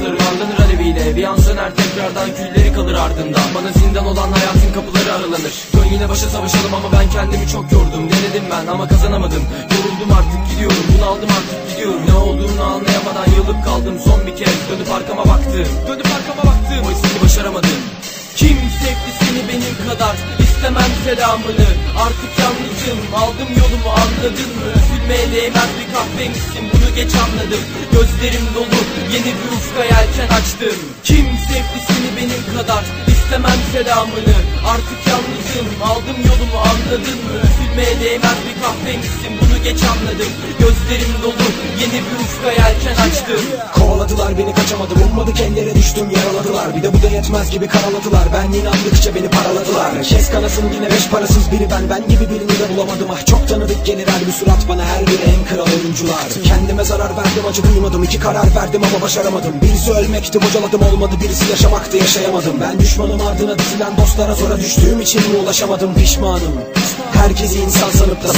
bana umutları Harlanır aleviyle bir an söner tekrardan külleri kalır ardından. Bana zindan olan hayatın kapıları aralanır. Dön yine başa savaşalım ama ben kendimi çok yordum. Denedim ben ama kazanamadım. Yoruldum artık gidiyorum. Bunaldım artık gidiyorum. Ne olduğunu anlayamadan yılıp kaldım. Son bir kez Dönüp arkama baktım. Dönüp arkama baktım. Oysa ki başaramadım. Kim sevdi seni benim kadar İstemem selamını. Artık yalnızım Aldım yolumu anladın mı? Üzülmeye değmez bir kahveymişsin Bunu geç anladım. Gözlerim dolu. Yeni bir ufka yelken açtım. Kim sevdi seni benim kadar İstemem selamını? Artık yalnızım. Aldım yolumu anladın mı? Üzülmeye değmez bir kahveymişsin Bunu geç anladım. Gözlerim dolu. Yeni bir ufka yelken açtım. Kovaladılar beni kaçamadım. Ummadık ellere düştüm yaraladılar. Bir de bu da yetmez gibi karaladılar. Ben inandıkça beni kanasın yine beş parasız biri ben. Ben gibi birini de bulamadım. Ah çok tanıdık gelir her bir surat bana Her biri en kral oyuncular. Kendime zarar verdim acı duymadım. İki karar verdim ama başaramadım. Birisi ölmekti bocaladım. Olmadı birisi yaşamaktı yaşayamadım. Ben düşmanım ardına dizilen dostlara zora düştüğüm için mi ulaşamadım? Pişmanım. Herkesi insan sanıp da